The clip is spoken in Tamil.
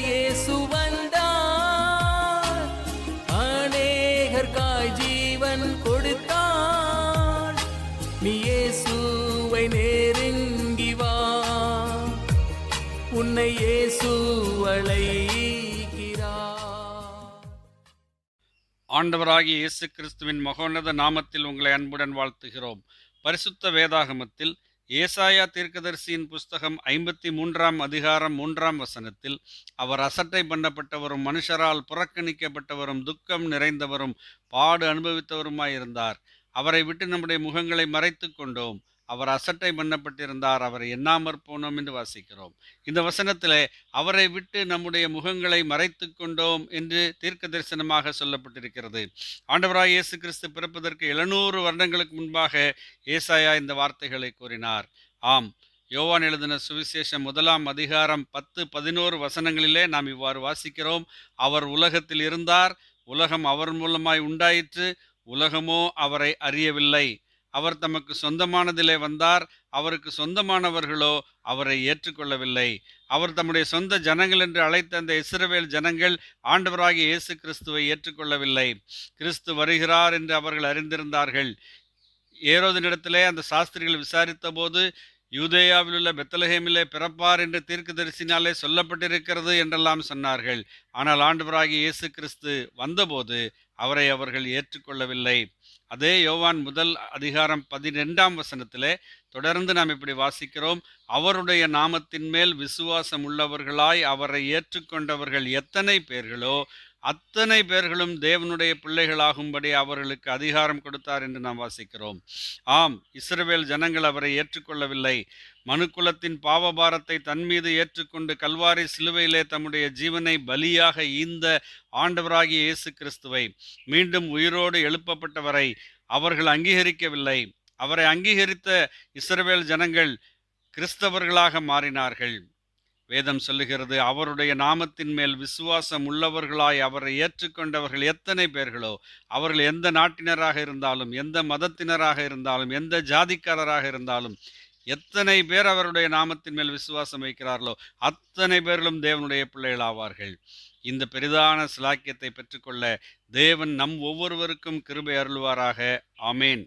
இயேசு வந்தார். அநேகர்காய் ஜீவன் கொடுத்தார். நீ இயேசுவை நெருங்கி வா. உன்னை இயேசு ஆண்டவராகிய இயேசு கிறிஸ்துவின் மகோன்னத நாமத்தில் உங்களை அன்புடன் வாழ்த்துகிறோம். பரிசுத்த வேதாகமத்தில் ஏசாயா தீர்க்கதரிசியின் புஸ்தகம் ஐம்பத்தி மூன்றாம் அதிகாரம் மூன்றாம் வசனத்தில் அவர் அசட்டை பண்ணப்பட்டவரும் மனுஷரால் புறக்கணிக்கப்பட்டவரும் துக்கம் நிறைந்தவரும் பாடு அனுபவித்தவருமாயிருந்தார். அவரை விட்டு நம்முடைய முகங்களை மறைத்து கொண்டோம். அவர் அசட்டை பண்ணப்பட்டிருந்தார் அவரை எண்ணாமற் போனோம் என்று வாசிக்கிறோம். இந்த வசனத்திலே அவரை விட்டு நம்முடைய முகங்களை மறைத்து கொண்டோம் என்று தீர்க்க தரிசனமாக சொல்லப்பட்டிருக்கிறது. ஆண்டவராய் இயேசு கிறிஸ்து பிறப்பதற்கு எழுநூறு வருடங்களுக்கு முன்பாக ஏசாயா இந்த வார்த்தைகளை கூறினார். ஆம் யோவான் எழுதின சுவிசேஷம் முதலாம் அதிகாரம் பத்து பதினோரு வசனங்களிலே நாம் இவ்வாறு வாசிக்கிறோம். அவர் உலகத்தில் இருந்தார் உலகம் அவர் மூலமாய் உண்டாயிற்று உலகமோ அவரை அறியவில்லை. அவர் தமக்கு சொந்தமானதிலே வந்தார். அவருக்கு சொந்தமானவர்களோ அவரை ஏற்றுக்கொள்ளவில்லை. அவர் தம்முடைய சொந்த ஜனங்கள் என்று அழைத்த அந்த இஸ்ரவேல் ஜனங்கள் ஆண்டவராகிய இயேசு கிறிஸ்துவை ஏற்றுக்கொள்ளவில்லை. கிறிஸ்து வருகிறார் என்று அவர்கள் அறிந்திருந்தார்கள். ஏரோதனிடத்திலே அந்த சாஸ்திரிகள் விசாரித்த போது யூதேயாவில் உள்ள பெத்தலஹேமிலே பிறப்பார் என்று தீர்க்கதரிசினாலே சொல்லப்பட்டிருக்கிறது என்றெல்லாம் சொன்னார்கள். ஆனால் ஆண்டவராகிய இயேசு கிறிஸ்து வந்தபோது அவரை அவர்கள் ஏற்றுக்கொள்ளவில்லை. அதே யோவான் முதல் அதிகாரம் பதினெண்டாம் வசனத்திலே தொடர்ந்து நாம் இப்படி வாசிக்கிறோம் அவருடைய நாமத்தின் மேல் விசுவாசம் உள்ளவர்களாய் அவரை ஏற்றுக்கொண்டவர்கள் எத்தனை பேர்களோ அத்தனை பேர்களும் தேவனுடைய பிள்ளைகளாகும்படி அவர்களுக்கு அதிகாரம் கொடுத்தார் என்று நாம் வாசிக்கிறோம். ஆம் இஸ்ரவேல் ஜனங்கள் அவரை ஏற்றுக்கொள்ளவில்லை. மனுக்குலத்தின் பாவபாரத்தை தன்மீது ஏற்றுக்கொண்டு கல்வாரி சிலுவையிலே தம்முடைய ஜீவனை பலியாக ஈந்த ஆண்டவராகிய இயேசு கிறிஸ்துவை மீண்டும் உயிரோடு எழுப்பப்பட்டவரை அவர்கள் அங்கீகரிக்கவில்லை. அவரை அங்கீகரித்த இஸ்ரவேல் ஜனங்கள் கிறிஸ்தவர்களாக மாறினார்கள். வேதம் சொல்லுகிறது அவருடைய நாமத்தின் மேல் விசுவாசம் உள்ளவர்களாய் அவரை ஏற்றுக்கொண்டவர்கள் எத்தனை பேர்களோ அவர்கள் எந்த நாட்டினராக இருந்தாலும் எந்த மதத்தினராக இருந்தாலும் எந்த ஜாதிக்காரராக இருந்தாலும் எத்தனை பேர் அவருடைய நாமத்தின் மேல் விசுவாசம் வைக்கிறார்களோ அத்தனை பேர்களும் தேவனுடைய பிள்ளைகள் ஆவார்கள். இந்த பெரிதான சிலாக்கியத்தை பெற்றுக்கொள்ள தேவன் நம் ஒவ்வொருவருக்கும் கிருபை அருள்வாராக. அமேன்